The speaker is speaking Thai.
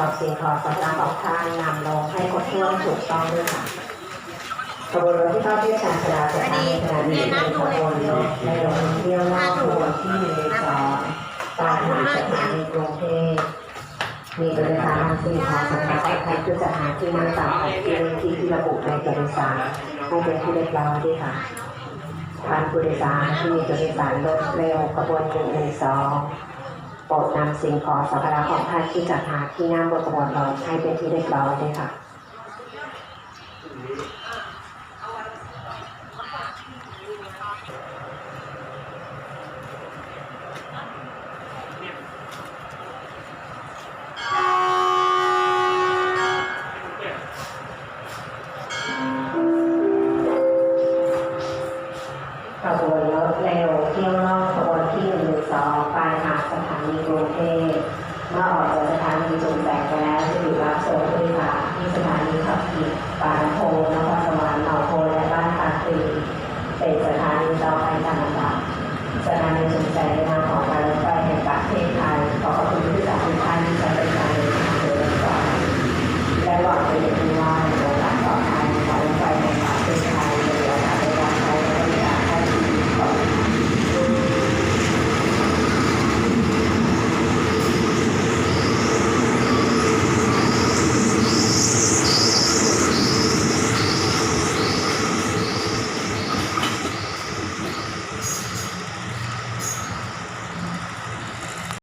สอบสิ่งของสำหรับออกทางนำลงให้ครบถ้วนถูกต้องด้วยค่ะขบวนรถที่เข้าเที่ชานชาลาสถานีขณะนี้เป็นขบวนรถในลงเที่ยวรอบขบวนที่หนึ่งสองตามหาสถานีกรุงเทพมีบริษัททางสิ่ขอสำหรับใช้คือจัดหาที่นั่งต่ามแผนที่เลที่ที่ระบุในเอกสารให้เป็นที่เรียบร้อยด้วยค่ะท่านผู้โดยสารที่มีผู้โดยสารรถเร็วขบวนหนึ่งหนึ่งสอง โปรดนำสิ่งของสัมภาระของท่านที่จัดหาที่นั่งบนขบวนรถให้เป็นที่เรียบร้อยด้วยค่ะ เมื่อออกจากสถานีจุดแสงไปแล้วจะอยู่รับส่งผู้โดยสารที่สถานีขับขี่ปานโพนครสวรรค์หนองโพและบ้านตาคลีเป็นสถานีต่อไปตางๆสถานีจุดแสงได้น